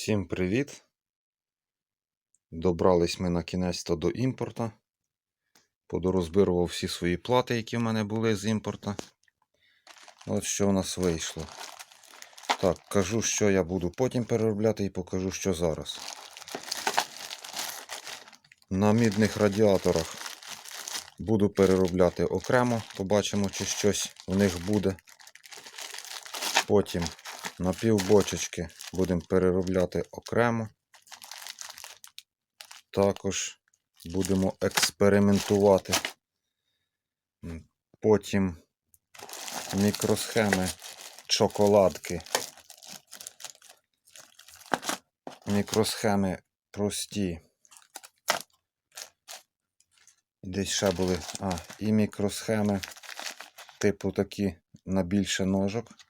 Всім привіт! Добрались ми на кінець то до імпорта. Подорозбирував всі свої плати, які в мене були з імпорта. От що в нас вийшло. Так, кажу, що я буду потім переробляти і покажу, що зараз. На мідних радіаторах буду переробляти окремо, побачимо, чи щось в них буде. Потім на півбочечки будемо переробляти окремо. Також будемо експериментувати. Потім мікросхеми шоколадки. Мікросхеми прості. Десь ще були. А, і мікросхеми, типу такі на більше ножок.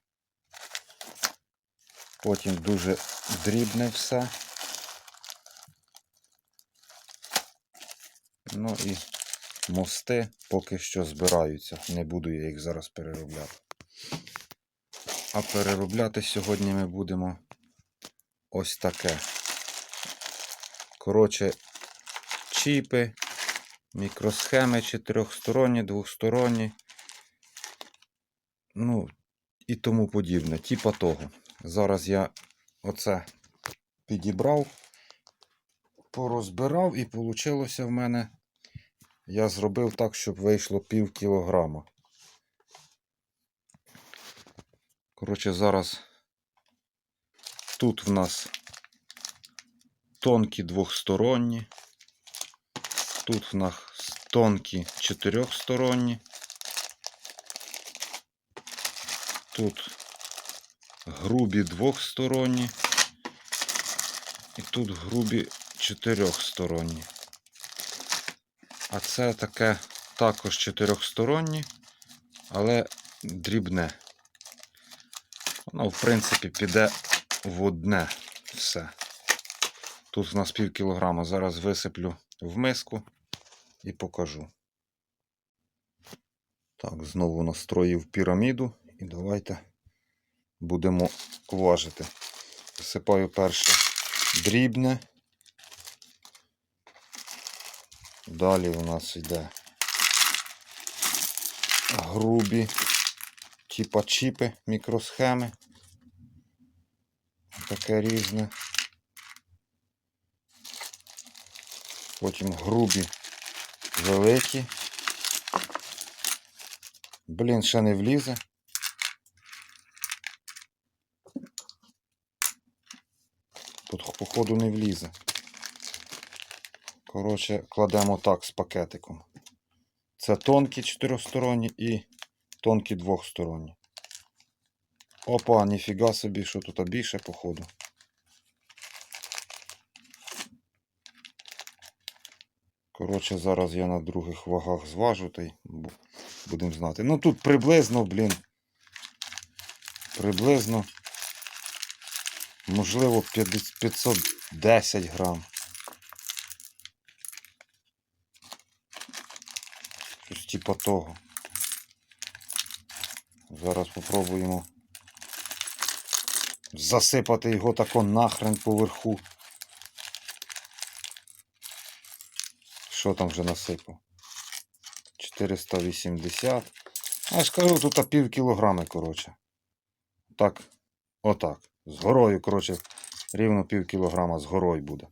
Потім дуже дрібне все. Ну і мости поки що збираються. Не буду я їх зараз переробляти. А переробляти сьогодні ми будемо ось таке. Коротше, чіпи, мікросхеми чотирьохсторонні, двохсторонні. Ну, і тому подібне. Типа того. Зараз я оце підібрав, порозбирав і вийшло в мене. Я зробив так, щоб вийшло пів кілограма. Коротше, зараз тут в нас тонкі двохсторонні, тут в нас тонкі чотирьохсторонні, тут грубі двохсторонні. І тут грубі чотирьохсторонні. А це таке також чотирьохсторонні, але дрібне. Воно, в принципі, піде в одне все. Тут у нас пів кілограма. Зараз висиплю в миску і покажу. Так, знову настроїв піраміду і давайте будемо важити. Висипаю перше дрібне. Далі у нас йде грубі, типа чіпи, мікросхеми. Таке різне. Потім грубі, великі. Блін, ще не влізе. Тут, походу, не влізе. Коротше, кладемо так з пакетиком. Це тонкі чотирьохсторонні і тонкі двохсторонні. Опа, ніфіга собі, що тут більше, походу. Коротше, зараз я на других вагах зважу та й будемо знати. Ну тут приблизно, блін. Приблизно. Можливо, 510 грам. Щось типа того. Зараз попробуємо засипати його тако нахрен поверху. Що там вже насипав? 480. А я ж кажу, тут пів кілограми, коротше. Так, отак. З горою, коротше, рівно пів кілограма з горою буде.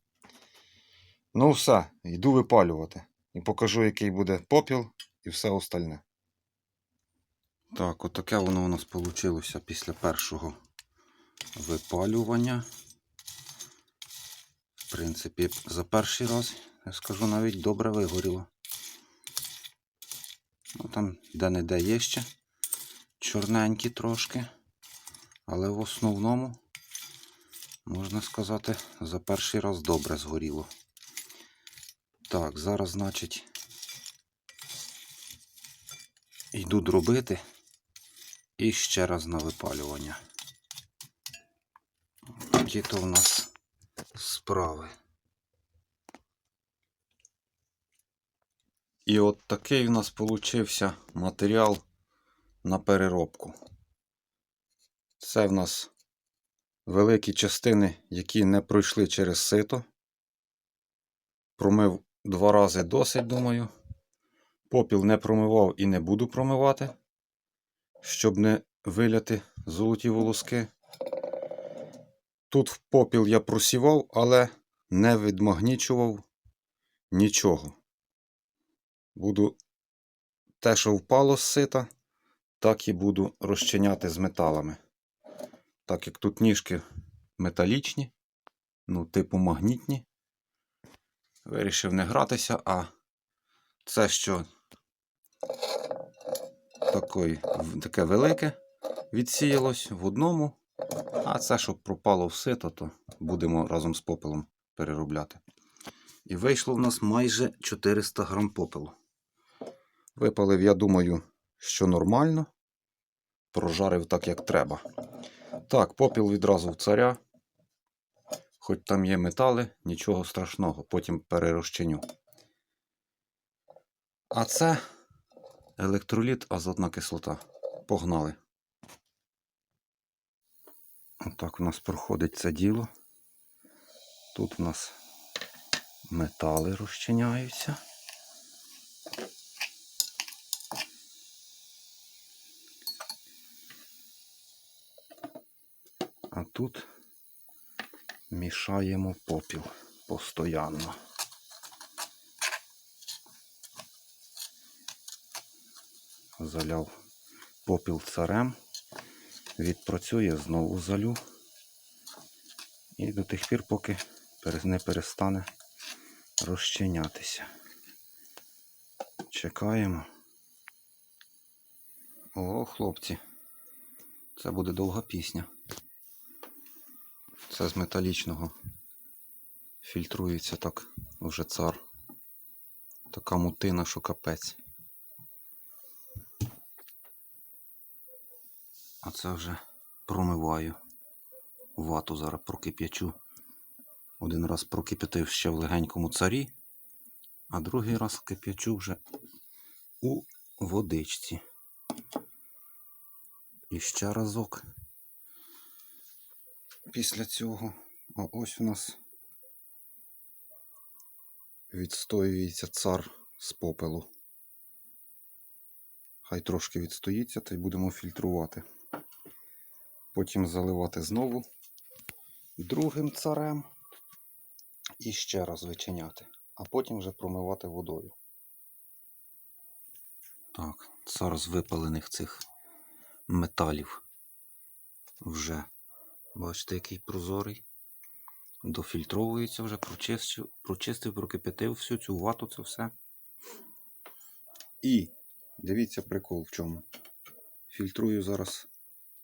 Ну все, йду випалювати. І покажу, який буде попіл і все остальне. Так, отаке воно у нас вийшло після першого випалювання. В принципі, за перший раз, я скажу, навіть добре вигоріло. Ну, там де-не-де є ще чорненькі трошки. Але в основному, можна сказати, за перший раз добре згоріло. Так, зараз, значить, йду дробити і ще раз на випалювання. Такі то в нас справи. І от такий у нас получився матеріал на переробку. Це в нас великі частини, які не пройшли через сито. Промив два рази досить, думаю. Попіл не промивав і не буду промивати, щоб не виляти золоті волоски. Тут в попіл я просівав, але не відмагнічував нічого. Буду те, що впало з сита, так і буду розчиняти з металами. Так як тут ніжки металічні, ну, типу магнітні. Вирішив не гратися, а це, що такої, таке велике відсіялось в одному, а це, що пропало в сито, то будемо разом з попелом переробляти. І вийшло в нас майже 400 грам попелу. Випалив, я думаю, що нормально. Прожарив так, як треба. Так, попіл відразу в царя. Хоч там є метали, нічого страшного, потім перерозчиню. А це електроліт, азотна кислота. Погнали. Отак у нас проходить це діло. Тут у нас метали розчиняються. А тут мішаємо попіл постоянно. Заляв попіл царем, відпрацює, знову залю. І до тих пір, поки не перестане розчинятися. Чекаємо. О, хлопці, це буде довга пісня. Це з металічного. Фільтрується так вже цар. Така мутина, що капець. А це вже промиваю. Вату зараз прокип'ячу. Один раз прокип'ятив ще в легенькому царі, а другий раз кип'ячу вже у водичці. І ще разок. Після цього, а ось у нас відстоюється цар з попелу. Хай трошки відстоїться, та й будемо фільтрувати. Потім заливати знову другим царем і ще раз вичиняти, а потім вже промивати водою. Так, цар з випалених цих металів вже Бачите, який прозорий. Дофільтровується вже, прочистив, прочистив, прокипятив всю цю вату, це все. І дивіться прикол в чому. Фільтрую зараз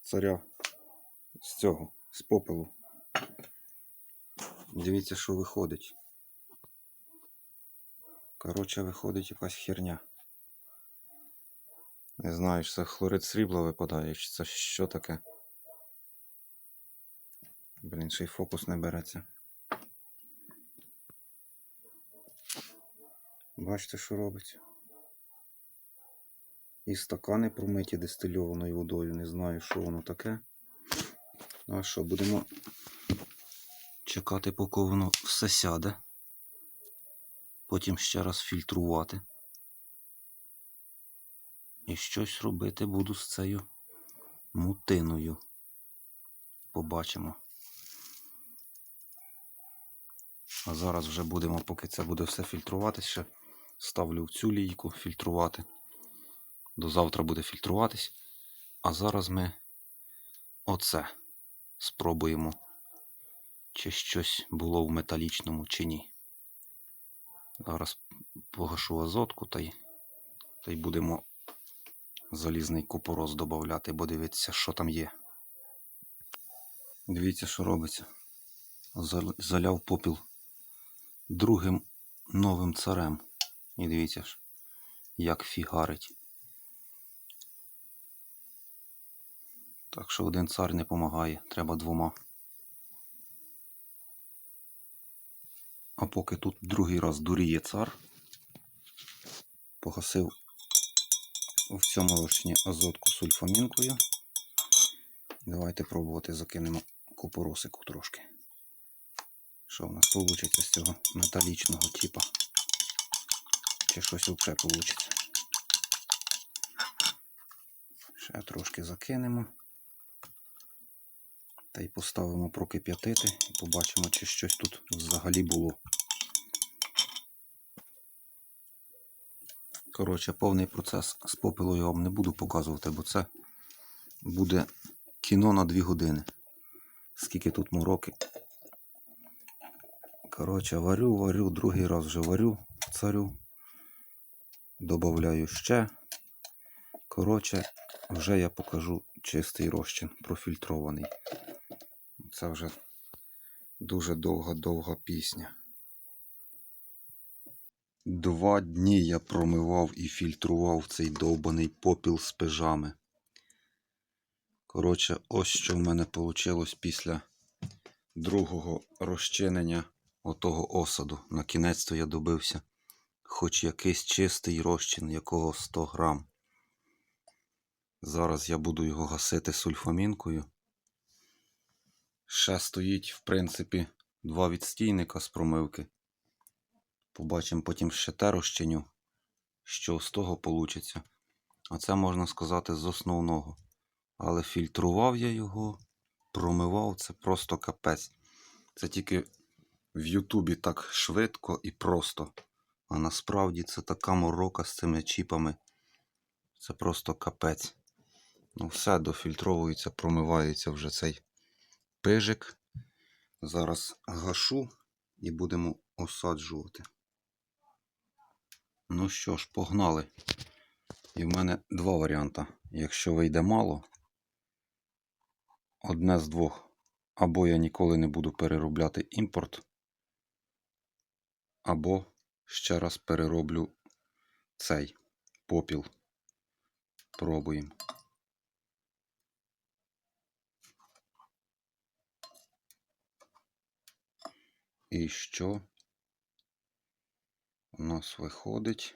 царя з цього, з попелу. Дивіться, що виходить. Коротше, виходить якась херня. Не знаю, чи це хлорид срібла випадає, чи це що таке. Блін, ще й фокус не береться. Бачите, що робиться? І стакани промиті дистильованою водою. Не знаю, що воно таке. Ну а що, будемо чекати, поки воно все сяде. Потім ще раз фільтрувати. І щось робити буду з цією мутиною. Побачимо. А зараз вже будемо, поки це буде все фільтруватися, ставлю в цю лійку фільтрувати. До завтра буде фільтруватись. А зараз ми оце спробуємо, чи щось було в металічному, чи ні. Зараз погашу азотку та й, та й будемо залізний купорос додати, бо дивитися, що там є. Дивіться, що робиться. Заляв попіл другим новим царем. І дивіться ж, як фігарить. Так що один цар не допомагає, треба двома. А поки тут другий раз дуріє цар, погасив у цьому розчині азотку сульфамінкою. Давайте пробувати закинемо купоросику трошки. Що в нас вийде з цього металічного типа? Чи щось взагалі вийде? Ще трошки закинемо. Та й поставимо прокип'ятити і побачимо, чи щось тут взагалі було. Коротше, повний процес з попелу я вам не буду показувати, бо це буде кіно на 2 години. Скільки тут мороки. Коротше, варю, варю, другий раз вже варю, царю. Добавляю ще. Коротше, вже я покажу чистий розчин, профільтрований. Це вже дуже довга-довга пісня. Два дні я промивав і фільтрував цей довбаний попіл з пижами. Коротше, ось що в мене вийшло після другого розчинення отого осаду. На кінець то я добився хоч якийсь чистий розчин, якого 100 грам. Зараз я буду його гасити сульфамінкою. Ще стоїть, в принципі, два відстійника з промивки. Побачимо потім ще те розчиню, що з того вийде. А це можна сказати з основного. Але фільтрував я його, промивав це просто капець. Це тільки в Ютубі так швидко і просто. А насправді це така морока з цими чіпами. Це просто капець. Ну, все дофільтровується, промивається вже цей пижик. Зараз гашу і будемо осаджувати. Ну що ж, погнали. І в мене два варіанти. Якщо вийде мало, одне з двох. Або я ніколи не буду переробляти імпорт, або ще раз перероблю цей попіл. Пробуємо. І що у нас виходить?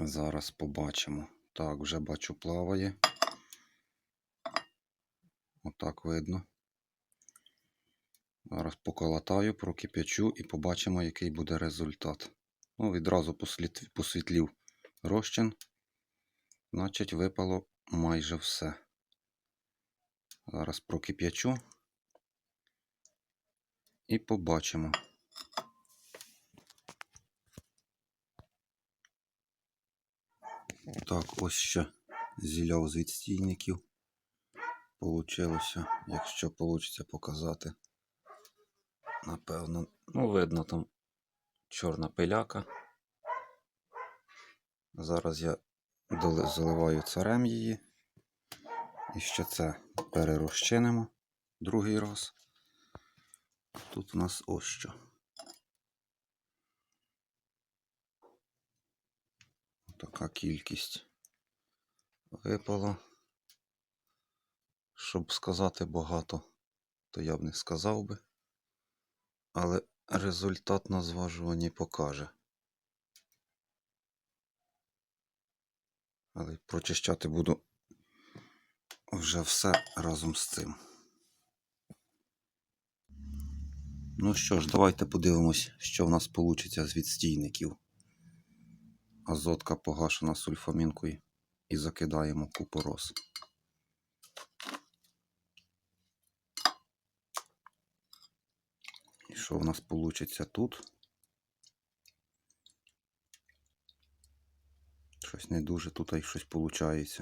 Зараз побачимо. Так, вже бачу, плаває. Отак видно. Зараз поколотаю, прокип'ячу і побачимо, який буде результат. Ну, відразу посвітлів розчин. Значить, випало майже все. Зараз прокип'ячу і побачимо. Так, ось ще зіляв з відстійників. Получилося, якщо вийде показати. Напевно, ну, видно там чорна пиляка. Зараз я заливаю царем її. І ще це перерозчинимо другий раз. Тут у нас ось що. Така кількість випала. Щоб сказати багато, то я б не сказав би. Але результат на зважуванні покаже. Але прочищати буду вже все разом з цим. Ну що ж, давайте подивимось, що в нас вийде з відстійників. Азотка погашена сульфамінкою і закидаємо купорос. Що в нас вийде тут? Щось не дуже тут і щось виходить.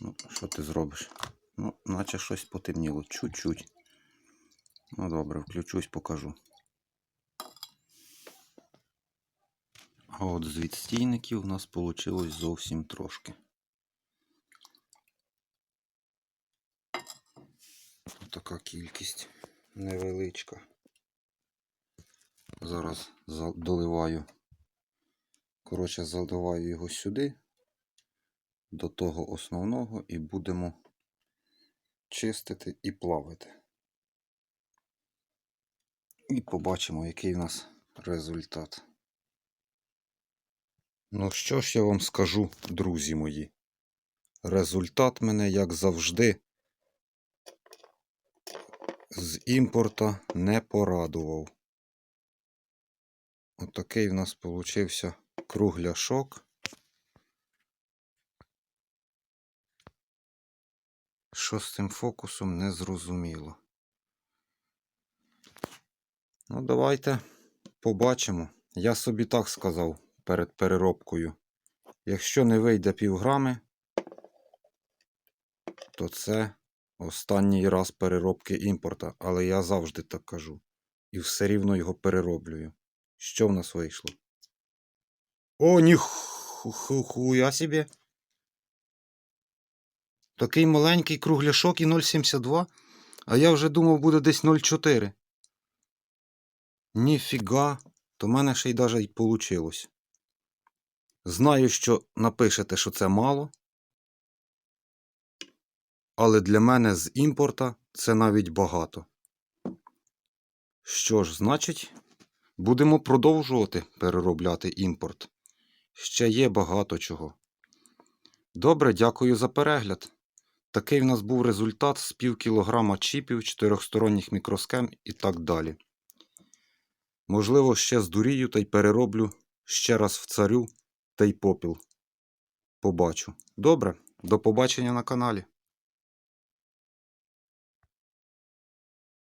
Ну, що ти зробиш? Ну, наче щось потемніло. Чуть-чуть. Ну добре, включусь, покажу. А от з відстійників у нас вийшло зовсім трошки. Така кількість невеличка. Зараз доливаю. Коротше, заливаю його сюди, до того основного, і будемо чистити і плавити. І побачимо, який у нас результат. Ну що ж я вам скажу, друзі мої? Результат мене, як завжди, з імпорта не порадував. Отакий в нас получився кругляшок. Що з цим фокусом не зрозуміло. Ну, давайте побачимо. Я собі так сказав перед переробкою. Якщо не вийде півграми, то це останній раз переробки імпорта. Але я завжди так кажу. І все рівно його перероблюю. Що в нас вийшло? О, ніхуя собі. Такий маленький кругляшок і 0,72, а я вже думав, буде десь 0,4. Ніфіга, то в мене ще й даже й получилось. Знаю, що напишете, що це мало. Але для мене з імпорта це навіть багато. Що ж, значить, будемо продовжувати переробляти імпорт. Ще є багато чого. Добре, дякую за перегляд. Такий в нас був результат з пів кілограма чіпів, чотирьохсторонніх мікросхем і так далі. Можливо, ще здурію та й перероблю ще раз в царю та й попіл. Побачу. Добре, до побачення на каналі.